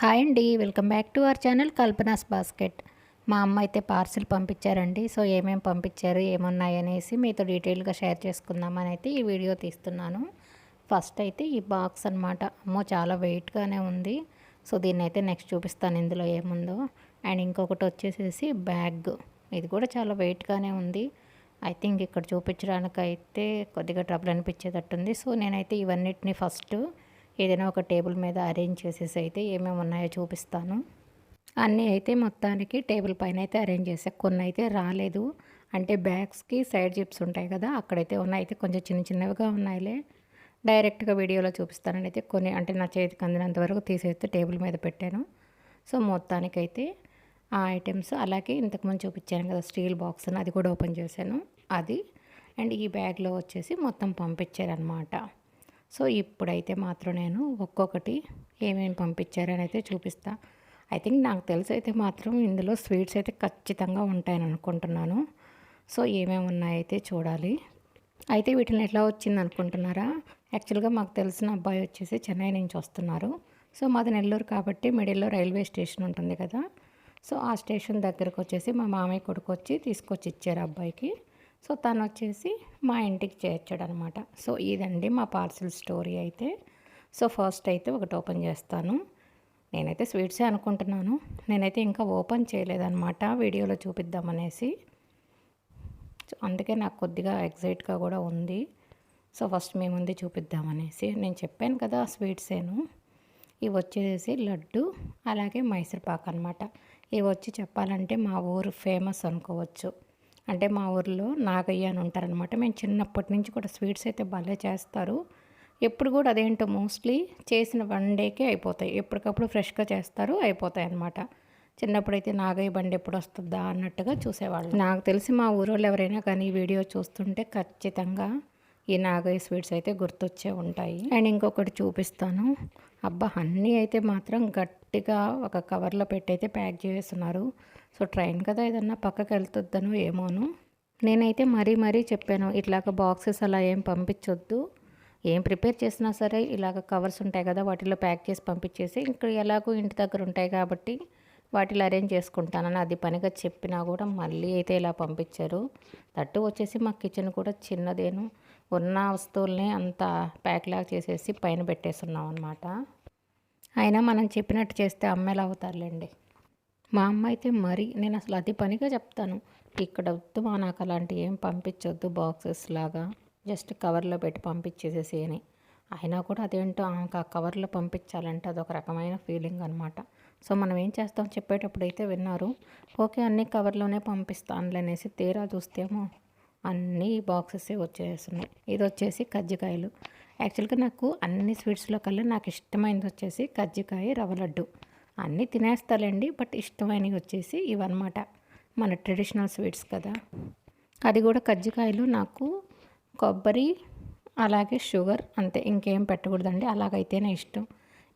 Hi అండి welcome back to our channel Kalpana's basket. మా అమ్మ అయితే పార్సిల్ పంపించారండి సో ఏమేమి పంపించారు ఏమున్నాయి అనేసి మీతో డీటెయిల్గా షేర్ చేసుకుందామని అయితే ఈ వీడియో తీస్తున్నాను. ఫస్ట్ అయితే ఈ బాక్స్ అనమాట అమ్మో చాలా వెయిట్గానే ఉంది. సో దీన్ని అయితే నెక్స్ట్ చూపిస్తాను ఇందులో ఏముందో. అండ్ ఇంకొకటి వచ్చేసేసి బ్యాగ్. ఇది కూడా చాలా వెయిట్గానే ఉంది. ఐ థింక్ ఇక్కడ చూపించడానికి అయితే కొద్దిగా ట్రబుల్ అనిపించేటట్టుంది. సో నేనైతే ఇవన్నిటిని ఫస్ట్ ఏదైనా ఒక టేబుల్ మీద అరేంజ్ చేసేసి అయితే ఏమేమి ఉన్నాయో చూపిస్తాను. అన్నీ అయితే మొత్తానికి టేబుల్ పైన అయితే అరేంజ్ చేసా. కొన్ని అయితే రాలేదు. అంటే బ్యాగ్స్కి సైడ్ జిప్స్ ఉంటాయి కదా అక్కడైతే ఉన్నాయి. అయితే కొంచెం చిన్న చిన్నవిగా ఉన్నాయిలే. డైరెక్ట్గా వీడియోలో చూపిస్తానని అయితే కొన్ని అంటే నా చేతికి అందినంత వరకు తీసేస్తే టేబుల్ మీద పెట్టాను. సో మొత్తానికైతే ఆ ఐటమ్స్ అలాగే ఇంతకుముందు చూపించాను కదా స్టీల్ బాక్స్ అది కూడా ఓపెన్ చేశాను. అది అండ్ ఈ బ్యాగ్లో వచ్చేసి మొత్తం పంపించారనమాట సో ఇప్పుడైతే మాత్రం నేను ఒక్కొక్కటి ఏమేమి పంపించారని అయితే చూపిస్తా. ఐ థింక్ నాకు తెలిసి అయితే మాత్రం ఇందులో స్వీట్స్ అయితే ఖచ్చితంగా ఉంటాయని అనుకుంటున్నాను. సో ఏమేమి ఉన్నాయైతే చూడాలి. అయితే వీటిని ఎట్లా వచ్చింది అనుకుంటున్నారా? యాక్చువల్గా మాకు తెలిసిన అబ్బాయి వచ్చేసి చెన్నై నుంచి వస్తున్నారు. సో మాది నెల్లూరు కాబట్టి మిడిల్లో రైల్వే స్టేషన్ ఉంటుంది కదా. సో ఆ స్టేషన్ దగ్గరకు వచ్చేసి మా మామయ్య కొడుకు వచ్చి తీసుకొచ్చి ఇచ్చారు అబ్బాయికి. సో తను వచ్చేసి మా ఇంటికి చేర్చాడు అనమాట సో ఇదండి మా పార్సిల్ స్టోరీ అయితే. సో ఫస్ట్ అయితే ఒకటి ఓపెన్ చేస్తాను. నేనైతే స్వీట్సే అనుకుంటున్నాను. నేనైతే ఇంకా ఓపెన్ చేయలేదన్నమాట వీడియోలో చూపిద్దామనేసి. అందుకే నాకు కొద్దిగా ఎగ్జైట్గా కూడా ఉంది. సో ఫస్ట్ మీ ముందు చూపిద్దామనేసి. నేను చెప్పాను కదా స్వీట్సేను. ఇవి వచ్చేసి లడ్డు అలాగే మైసూర్పాక్ అనమాట. ఇవి వచ్చి చెప్పాలంటే మా ఊరు ఫేమస్ అనుకోవచ్చు. అంటే మా ఊర్లో నాగయ్య అని ఉంటారనమాట మేము చిన్నప్పటి నుంచి కూడా స్వీట్స్ అయితే భలే చేస్తారు. ఎప్పుడు కూడా అదేంటో మోస్ట్లీ చేసిన వన్ డేకే అయిపోతాయి. ఎప్పటికప్పుడు ఫ్రెష్గా చేస్తారు అయిపోతాయి అనమాట చిన్నప్పుడైతే నాగయ్య బండి ఎప్పుడు వస్తుందా అన్నట్టుగా చూసేవాళ్ళు. నాకు తెలిసి మా ఊరోళ్ళు ఎవరైనా కానీ ఈ వీడియో చూస్తుంటే ఖచ్చితంగా ఈ నాగయ్య స్వీట్స్ అయితే గుర్తొచ్చే ఉంటాయి. అండ్ ఇంకొకటి చూపిస్తాను. అబ్బా అన్నీ అయితే మాత్రం గట్టిగా ఒక కవర్లో పెట్టి అయితే ప్యాక్ చేస్తున్నారు. సో ట్రైన్ కదా ఏదన్నా పక్కకి వెళ్తుందను ఏమోను. నేనైతే మరీ మరీ చెప్పాను ఇట్లాగ బాక్సెస్ అలా ఏం పంపించొద్దు. ఏం ప్రిపేర్ చేసినా సరే ఇలాగ కవర్స్ ఉంటాయి కదా వాటిలో ప్యాక్ చేసి పంపించేసి ఇంకా ఎలాగో ఇంటి దగ్గర ఉంటాయి కాబట్టి వాటిలో అరేంజ్ చేసుకుంటానని అది పనిగా చెప్పినా కూడా మళ్ళీ అయితే ఇలా పంపించారు. తట్టు వచ్చేసి మా కిచెన్ కూడా చిన్నదేను. ఉన్న వస్తువుల్ని అంతా ప్యాక్ లాగా చేసేసి పైన పెట్టేస్తున్నాం అనమాట అయినా మనం చెప్పినట్టు చేస్తే అమ్మేలా అవుతారులేండి? మా అమ్మ అయితే మరి నేను అసలు అది పనిగా చెప్తాను. ఇక్కడ వద్దు మా నాకు అలాంటివి ఏం పంపించొద్దు బాక్సెస్ లాగా. జస్ట్ కవర్లో పెట్టి పంపించేసేసి అని అయినా కూడా అదేంటో ఆ కవర్లో పంపించాలంటే అదొక రకమైన ఫీలింగ్ అనమాట సో మనం ఏం చేస్తాం చెప్పేటప్పుడు అయితే విన్నారు. ఓకే అన్ని కవర్లోనే పంపిస్తానులే అనేసి తీరా చూస్తేమో అన్ని బాక్సెస్ వచ్చేస్తున్నాయి. ఇది వచ్చేసి కజ్జికాయలు. యాక్చువల్గా నాకు అన్ని స్వీట్స్లో కల్లా నాకు ఇష్టమైనది వచ్చేసి కజ్జికాయ రవ్వ లడ్డు. అన్నీ తినేస్తాలండి బట్ ఇష్టమైనవి వచ్చేసి ఇవన్నమాట. మన ట్రెడిషనల్ స్వీట్స్ కదా. అది కూడా కజ్జికాయలు నాకు కొబ్బరి అలాగే షుగర్ అంతే. ఇంకేం పెట్టకూడదండి అలాగైతేనే ఇష్టం.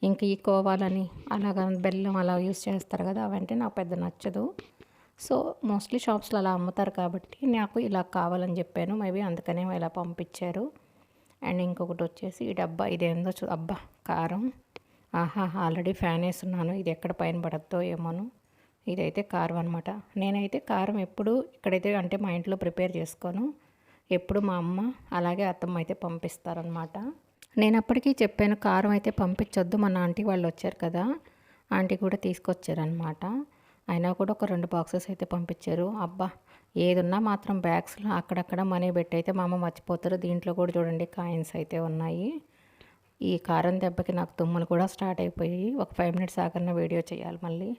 ఇంక ఈ కోవాలని అలాగ బెల్లం అలా యూస్ చేస్తారు కదా అవంటే నాకు పెద్ద నచ్చదు. సో మోస్ట్లీ షాప్స్లో అలా అమ్ముతారు కాబట్టి నాకు ఇలా కావాలని చెప్పాను. మేబీ అందుకనే ఇలా పంపించారు. అండ్ ఇంకొకటి వచ్చేసి ఈ డబ్బా ఇదేందో చూ అబ్బా కారం. ఆహా ఆల్రెడీ ఫ్యాన్ వేస్తున్నాను. ఇది ఎక్కడ పైన పడద్దో ఏమోను. ఇదైతే కారం అనమాట నేనైతే కారం ఎప్పుడు ఇక్కడైతే అంటే మా ఇంట్లో ప్రిపేర్ చేసుకోను. ఎప్పుడు మా అమ్మ అలాగే అత్తమ్మ అయితే పంపిస్తారనమాట నేను అప్పటికీ చెప్పాను కారం అయితే పంపించొద్దు. మన ఆంటీ వాళ్ళు వచ్చారు కదా. ఆంటీ కూడా తీసుకొచ్చారనమాట అయినా కూడా ఒక రెండు బాక్సెస్ అయితే పంపించారు. అబ్బా! ఏదున్నా మాత్రం బ్యాగ్స్లో అక్కడక్కడ మనీ పెట్టి అయితే మా అమ్మ మర్చిపోతారు. దీంట్లో కూడా చూడండి కాయిన్స్ అయితే ఉన్నాయి. ఈ కారం దెబ్బకి నాకు తుమ్ములు కూడా స్టార్ట్ అయిపోయి ఒక ఫైవ్ మినిట్స్ ఆకన్నా వీడియో చేయాలి మళ్ళీ.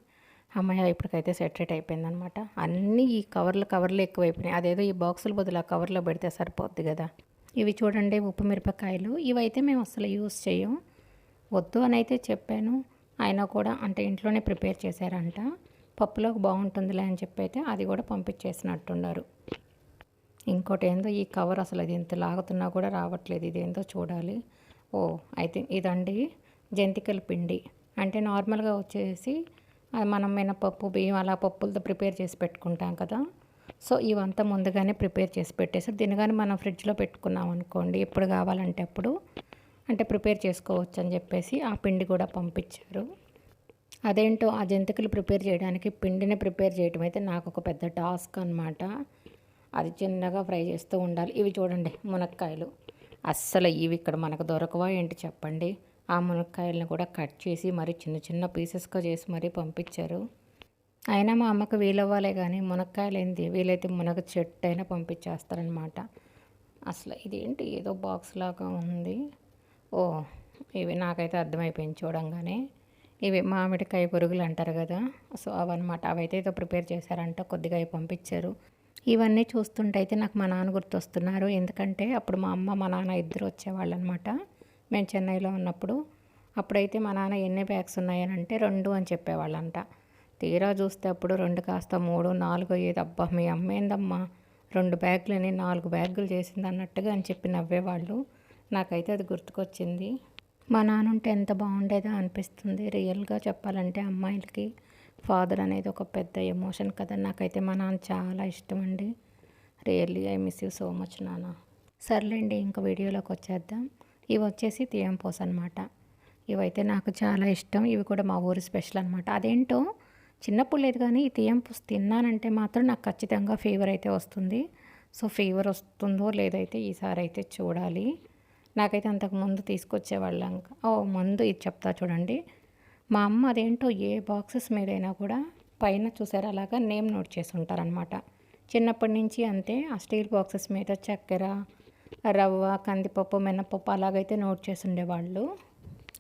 అమ్మాయి ఇప్పటికైతే సెటరేట్ అయిపోయిందనమాట అన్నీ ఈ కవర్లు కవర్లు ఎక్కువైపోయినాయి. అదేదో ఈ బాక్సుల బదులు ఆ కవర్లో పెడితే సరిపోద్ది కదా. ఇవి చూడండి ఉప్పు మిరపకాయలు. ఇవైతే మేము అసలు యూస్ చేయం వద్దు అని అయితే చెప్పాను. అయినా కూడా అంటే ఇంట్లోనే ప్రిపేర్ చేశారంట. పప్పులోకి బాగుంటుందిలే అని చెప్పి అయితే అది కూడా పంపించేసినట్టున్నారు. ఇంకోటి ఏందో ఈ కవర్ అసలు అది ఎంత లాగుతున్నా కూడా రావట్లేదు. ఇదేందో చూడాలి. ఓ అయితే ఇదండి జంతికల పిండి. అంటే నార్మల్గా వచ్చేసి మనం మినపప్పు బియ్యం అలా పప్పులతో ప్రిపేర్ చేసి పెట్టుకుంటాం కదా. సో ఇవంతా ముందుగానే ప్రిపేర్ చేసి పెట్టేసి దీనిగానే కానీ మనం ఫ్రిడ్జ్లో పెట్టుకున్నాం అనుకోండి. ఎప్పుడు కావాలంటే అప్పుడు. అంటే ప్రిపేర్ చేసుకోవచ్చు అని చెప్పేసి ఆ పిండి కూడా పంపించారు. అదేంటో ఆ జంతికలు ప్రిపేర్ చేయడానికి పిండిని ప్రిపేర్ చేయడం అయితే నాకు ఒక పెద్ద టాస్క్ అనమాట అది చిన్నగా ఫ్రై చేస్తూ ఉండాలి. ఇవి చూడండి మునక్కాయలు. అస్సలు ఇవి ఇక్కడ మనకు దొరకవా ఏంటి చెప్పండి? ఆ మునక్కాయలను కూడా కట్ చేసి మరి చిన్న చిన్న పీసెస్గా చేసి మరీ పంపించారు. అయినా మా అమ్మకు వీలవ్వాలే కానీ మునక్కాయలు ఏంది వీలైతే మునగ చెట్టు అయినా పంపించేస్తారనమాట అసలు ఇదేంటి? ఏదో బాక్స్ లాగా ఉంది. ఓ ఇవి నాకైతే అర్థమైపోయింది చూడంగానే. ఇవి మామిడికాయ పురుగులు అంటారు కదా. సో అవన్నమాట. అవైతే ఏదో ప్రిపేర్ చేశారంట. కొద్దిగా అవి పంపించారు. ఇవన్నీ చూస్తుంటే అయితే నాకు మా నాన్న గుర్తొస్తున్నారు. ఎందుకంటే అప్పుడు మా అమ్మ మా నాన్న ఇద్దరు వచ్చేవాళ్ళు అనమాట మేము చెన్నైలో ఉన్నప్పుడు. అప్పుడైతే మా నాన్న ఎన్ని బ్యాగ్స్ ఉన్నాయని అంటే రెండు అని చెప్పేవాళ్ళంట. తీరా చూస్తే అప్పుడు రెండు కాస్త మూడు నాలుగు అయ్యేది అబ్బా మీ అమ్మ ఏందమ్మా? రెండు బ్యాగులని నాలుగు బ్యాగులు చేసింది అన్నట్టుగా అని చెప్పి నవ్వేవాళ్ళు. నాకైతే అది గుర్తుకొచ్చింది. మా నాన్న ఉంటే ఎంత బాగుండేదో అనిపిస్తుంది. రియల్గా చెప్పాలంటే అమ్మాయిలకి ఫాదర్ అనేది ఒక పెద్ద ఎమోషన్ కదా. నాకైతే మా నాన్న చాలా ఇష్టం అండి really I miss you so much నాన్న. సర్లేండి ఇంకా వీడియోలోకి వచ్చేద్దాం. ఇవి వచ్చేసి తీయంపోస్ అనమాట ఇవైతే నాకు చాలా ఇష్టం. ఇవి కూడా మా ఊరి స్పెషల్ అనమాట అదేంటో చిన్నప్పుడు లేదు కానీ ఈ తీయంపూస్ తిన్నానంటే మాత్రం నాకు ఖచ్చితంగా ఫీవర్ అయితే వస్తుంది. సో ఫీవర్ వస్తుందో లేదైతే ఈసారి అయితే చూడాలి. నాకైతే అంతకు ముందు తీసుకొచ్చేవాళ్ళం ఓ ముందు ఇది చెప్తా చూడండి. మా అమ్మ అదేంటో ఏ బాక్సెస్ మీదైనా కూడా పైన చూసారు? అలాగా నేమ్ నోట్ చేసి ఉంటారనమాట చిన్నప్పటి నుంచి అంతే ఆ స్టీల్ బాక్సెస్ మీద చక్కెర రవ్వ కందిపప్పు మినపప్పు అలాగైతే నోట్ చేసి ఉండేవాళ్ళు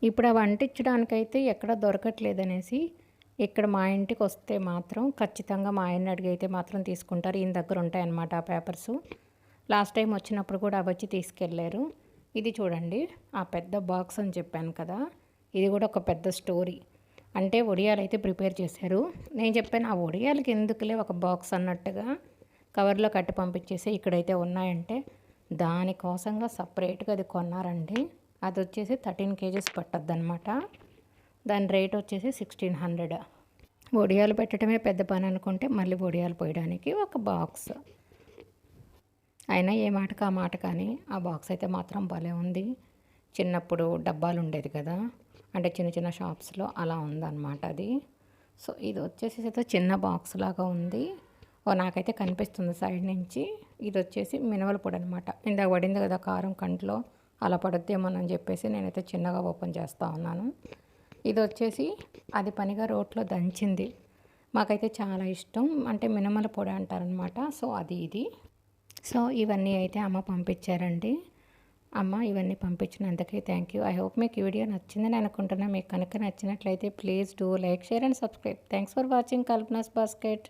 ఇప్పుడు అవి అంటించడానికైతే ఎక్కడ దొరకట్లేదనేసి ఇక్కడ మా ఇంటికి వస్తే మాత్రం ఖచ్చితంగా మా ఆయన అడిగైతే మాత్రం తీసుకుంటారు. ఈయన దగ్గర ఉంటాయన్నమాట ఆ పేపర్స్. లాస్ట్ టైం వచ్చినప్పుడు కూడా అవి వచ్చి తీసుకెళ్ళారు ఇది చూడండి. ఆ పెద్ద బాక్స్ అని చెప్పాను కదా. ఇది కూడా ఒక పెద్ద స్టోరీ. అంటే ఒడియాలు అయితే ప్రిపేర్ చేశారు. నేను చెప్పాను ఆ ఒడియాలకి ఎందుకులే ఒక బాక్స్ అన్నట్టుగా కవర్లో కట్టి పంపించేసి ఇక్కడైతే ఉన్నాయంటే దానికోసంగా సపరేట్గా అది కొన్నారండి. అది వచ్చేసి థర్టీన్ కేజీస్ పట్టద్దు అనమాట దాని రేట్ వచ్చేసి సిక్స్టీన్ హండ్రెడ్. ఒడియాలు పెట్టడమే పెద్ద పని అనుకుంటే మళ్ళీ ఒడియాలు పోయడానికి ఒక బాక్స్. అయినా ఏ మాటకు ఆ మాట కానీ ఆ బాక్స్ అయితే మాత్రం భలే ఉంది. చిన్నప్పుడు డబ్బాలు ఉండేది కదా. అంటే చిన్న చిన్న షాప్స్లో అలా ఉందన్నమాట అది. సో ఇది వచ్చేసి అయితే చిన్న బాక్స్ లాగా ఉంది. ఓ నాకైతే కనిపిస్తుంది సైడ్ నుంచి. ఇది వచ్చేసి మినవల పొడి అనమాట ఇందాక పడింది కదా కారం కంట్లో. అలా పడుద్దేమోనని చెప్పేసి నేనైతే చిన్నగా ఓపెన్ చేస్తూ ఉన్నాను. ఇది వచ్చేసి అది పనిగా రోట్లో దంచింది. మాకైతే చాలా ఇష్టం. అంటే మినమల పొడి అంటారనమాట సో అది ఇది. సో ఇవన్నీ అయితే అమ్మ పంపించారండి. అమ్మ ఇవన్నీ పంపించినందుకే థ్యాంక్ యూ ఐ హోప్ మీకు ఈ వీడియో నచ్చిందని అనుకుంటున్నా. మీకు కనుక నచ్చినట్లయితే please do like share and subscribe thanks for watching Kalpana's basket